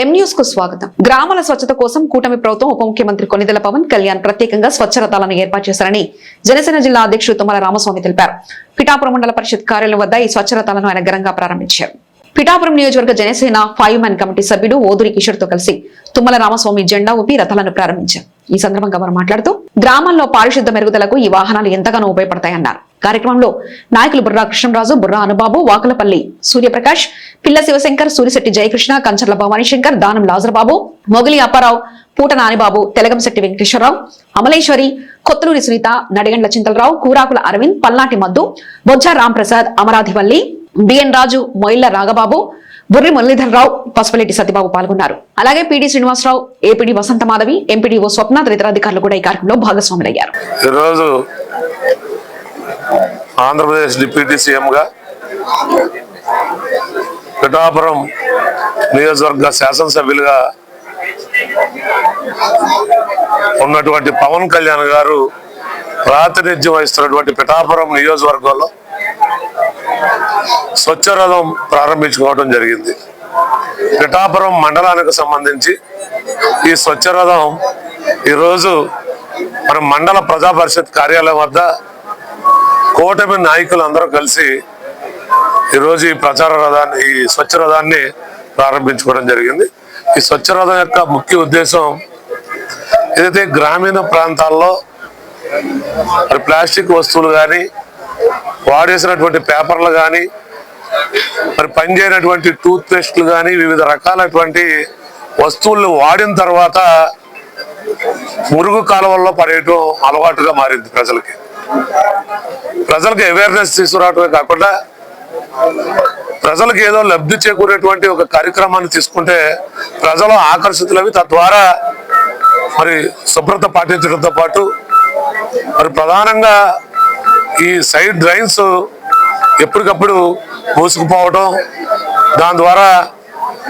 ఎం న్యూస్కు స్వాగతం. గ్రామాల స్వచ్ఛత కోసం కూటమి ప్రభుత్వం ఉప ముఖ్యమంత్రి కొనిదెల పవన్ కళ్యాణ్ ప్రత్యేకంగా స్వచ్ఛ రథాలను ఏర్పాటు చేశారని జనసేన జిల్లా అధ్యక్షుడు తుమ్మల రామస్వామి తెలిపారు. పిఠాపురం మండల పరిషత్ కార్యాలయం వద్ద ఈ స్వచ్ఛరథాలను ఆయన ఘనంగా ప్రారంభించారు. పిఠాపురం నియోజకవర్గ జనసేన ఫైవ్ మ్యాన్ కమిటీ సభ్యుడు ఓదూరి కిషోర్తో కలిసి తుమ్మల రామస్వామి జెండా ఊపి రథాలను ప్రారంభించారు. ఈ సందర్భంగా వారు మాట్లాడుతూ గ్రామాల్లో పారిశుద్ధ మెరుగుదలకు ఈ వాహనాలు ఎంతగానో ఉపయోగపడతాయన్నారు. కార్యక్రమంలో నాయకులు బుర్రా కృష్ణరాజు బుర్రా అనుబాబు వాకలపల్లి సూర్యప్రకాష్ పిల్ల శివశంకర్ సూరిశెట్టి జయకృష్ణ కంచర్ల భవానీ శంకర్ దానం లాజరబాబు మొగలి అప్పారావు పూట నానిబాబు తెలగంశెట్టి వెంకటేశ్వరరావు అమలేశ్వరి కొత్తలూరి సునీత నడిగండ్ల చింతలరావు కూరాకుల అరవింద్ పల్నాటి మద్దు బొజ్జ రాంప్రసాద్ అమరాధివల్లి బిఎన్ రాజు మొయిల్ల రాగబాబు బుర్రి మురళీధరరావు పసుపలెట్టి సత్యబాబు పాల్గొన్నారు. అలాగే PD Srinivasarao APD Vasantha Madhavi MPDO Swapna తదితర అధికారులు కూడా ఈ కార్యక్రమంలో భాగస్వాములయ్యారు. ఈరోజు ఆంధ్రప్రదేశ్ డిప్యూటీ సీఎంగా పిఠాపురం నియోజకవర్గ శాసనసభ్యులుగా ఉన్నటువంటి పవన్ కళ్యాణ్ గారు ప్రాతినిధ్యం వహిస్తున్నటువంటి పిఠాపురం నియోజకవర్గంలో స్వచ్ఛ రథం ప్రారంభించుకోవడం జరిగింది. పిఠాపురం మండలానికి సంబంధించి ఈ స్వచ్ఛ రథం ఈరోజు మన మండల ప్రజా పరిషత్ కార్యాలయం వద్ద కూటమి నాయకులు అందరూ కలిసి ఈరోజు ఈ ప్రచార రథాన్ని ఈ స్వచ్ఛ రథాన్ని ప్రారంభించుకోవడం జరిగింది. ఈ స్వచ్ఛ రథం యొక్క ముఖ్య ఉద్దేశం ఏదైతే గ్రామీణ ప్రాంతాల్లో మరి ప్లాస్టిక్ వస్తువులు కానీ వాడేసినటువంటి పేపర్లు కానీ మరి పనిచేయనటువంటి టూత్ పేస్ట్లు కానీ వివిధ రకాలైనటువంటి వస్తువులను వాడిన తర్వాత మురుగు కాలువల్లో పడేయటం అలవాటుగా మారింది ప్రజలకి. ప్రజలకు అవేర్నెస్ తీసుకురావటమే కాకుండా ప్రజలకు ఏదో లబ్ధి చేకూరేటువంటి ఒక కార్యక్రమాన్ని తీసుకుంటే ప్రజలు ఆకర్షితులవి. తద్వారా మరి శుభ్రత పాటించడంతో పాటు మరి ప్రధానంగా ఈ సైడ్ డ్రైన్స్ ఎప్పటికప్పుడు మూసుకుపోవడం దాని ద్వారా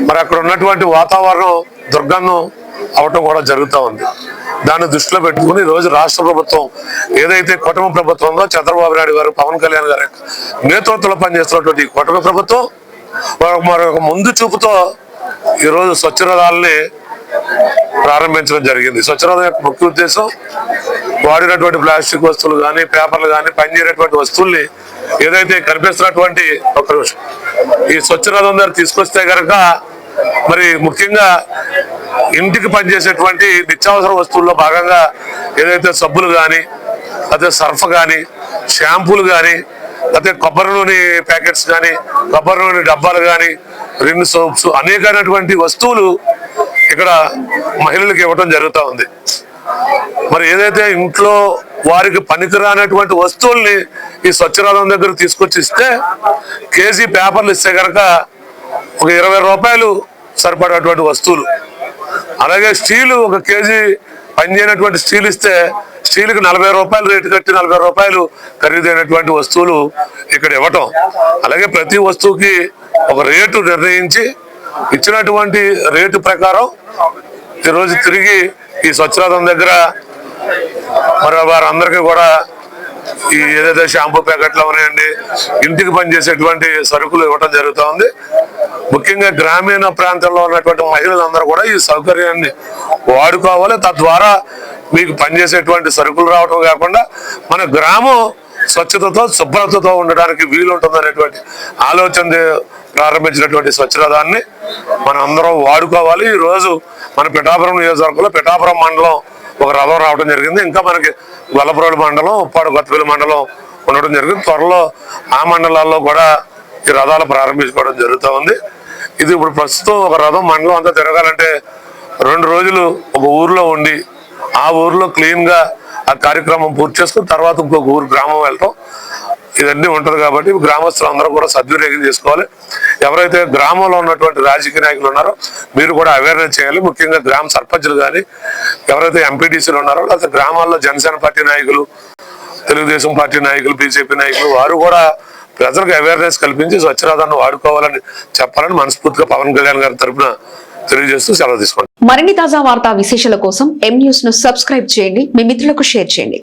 మరి అక్కడ ఉన్నటువంటి వాతావరణం దుర్గంధం అవటం కూడా జరుగుతూ ఉంది. దాన్ని దృష్టిలో పెట్టుకుని రోజు రాష్ట్ర ప్రభుత్వం ఏదైతే కుటుంబ ప్రభుత్వం ఉందో చంద్రబాబు నాయుడు గారు పవన్ కళ్యాణ్ గారి నేతృత్వంలో పనిచేస్తున్నటువంటి కుటుంబ ప్రభుత్వం మరొక ముందు చూపుతో ఈరోజు స్వచ్ఛరథాలని ప్రారంభించడం జరిగింది. స్వచ్ఛరథం యొక్క ముఖ్య ఉద్దేశం వాడినటువంటి ప్లాస్టిక్ వస్తువులు కానీ పేపర్లు కానీ పనిచేయనటువంటి వస్తువుల్ని ఏదైతే కనిపిస్తున్నటువంటి ఒక ఈ స్వచ్ఛరథం దగ్గర తీసుకొస్తే కనుక మరి ముఖ్యంగా ఇంటికి పనిచేసేటువంటి నిత్యావసర వస్తువుల్లో భాగంగా ఏదైతే సబ్బులు కానీ లేకపోతే సర్ఫ్ కానీ షాంపూలు కానీ లేకపోతే కొబ్బరి నూనె ప్యాకెట్స్ కానీ కొబ్బరి నూనె డబ్బాలు కానీ రిన్ సోప్స్ అనేకమైనటువంటి వస్తువులు ఇక్కడ మహిళలకు ఇవ్వడం జరుగుతూ ఉంది. మరి ఏదైతే ఇంట్లో వారికి పనికిరానటువంటి వస్తువుల్ని ఈ స్వచ్ఛరాధం దగ్గర తీసుకొచ్చి ఇస్తే కేజీ పేపర్లు ఇస్తే కనుక ఒక ఇరవై రూపాయలు సరిపడేటువంటి వస్తువులు. అలాగే స్టీలు ఒక కేజీ పనిచేయనటువంటి స్టీల్ ఇస్తే స్టీల్కి నలభై రూపాయలు రేటు కట్టి నలభై రూపాయలు ఖరీదైనటువంటి వస్తువులు ఇక్కడ ఇవ్వటం. అలాగే ప్రతి వస్తువుకి ఒక రేటు నిర్ణయించి ఇచ్చినటువంటి రేటు ప్రకారం ఈరోజు తిరిగి ఈ స్వచ్ఛరథం దగ్గర మరి వారందరికీ కూడా ఈ ఏదైతే షాంపూ ప్యాకెట్లు ఉన్నాయండి ఇంటికి పనిచేసేటువంటి సరుకులు ఇవ్వటం జరుగుతూ ఉంది ముఖ్యంగా గ్రామీణ ప్రాంతంలో ఉన్నటువంటి మహిళలందరూ కూడా ఈ సౌకర్యాన్ని వాడుకోవాలి. తద్వారా మీకు పనిచేసేటువంటి సరుకులు రావటం కాకుండా మన గ్రామం స్వచ్ఛతతో శుభ్రతతో ఉండడానికి వీలుంటుంది అనేటువంటి ఆలోచన ప్రారంభించినటువంటి స్వచ్ఛరథాన్ని మనం అందరం వాడుకోవాలి. ఈ రోజు మన పిఠాపురం నియోజకవర్గంలో పిఠాపురం మండలం ఒక రథం రావడం జరిగింది. ఇంకా మనకి గొల్లపురోలు మండలం ఉప్పాడు కొత్తపల్లి మండలం ఉండడం జరిగింది. త్వరలో ఆ మండలాల్లో కూడా ఈ రథాలు ప్రారంభించుకోవడం జరుగుతూ ఉంది. ఇది ఇప్పుడు ప్రస్తుతం ఒక రథం మండలం అంతా తిరగాలంటే రెండు రోజులు ఒక ఊర్లో ఉండి ఆ ఊర్లో క్లీన్గా ఆ కార్యక్రమం పూర్తి చేసుకుని తర్వాత ఇంకొక ఊరు గ్రామం వెళ్ళటం. ఇవన్నీ ఉంటుంది కాబట్టి గ్రామస్తులు అందరూ కూడా సద్వినియోగం చేసుకోవాలి. ఎవరైతే గ్రామంలో ఉన్నటువంటి రాజకీయ నాయకులు ఉన్నారో మీరు కూడా అవేర్నెస్ చేయాలి. ముఖ్యంగా గ్రామ సర్పంచులు కానీ ఎవరైతే ఎంపీటీసీలు ఉన్నారో లేకపోతే గ్రామాల్లో జనసేన పార్టీ నాయకులు తెలుగుదేశం పార్టీ నాయకులు బీజేపీ నాయకులు వారు కూడా ప్రజలకు అవేర్నెస్ కల్పించి స్వచ్ఛరాధాన్ని వాడుకోవాలని చెప్పాలని మనస్ఫూర్తిగా పవన్ కళ్యాణ్ గారి తరఫున తెలియజేస్తూ సెలవు తీసుకోండి మరిన్ని తాజా వార్తా విశేషాల కోసం ఎం న్యూస్ను సబ్స్క్రైబ్ చేయండి. మీ మిత్రులకు షేర్ చేయండి.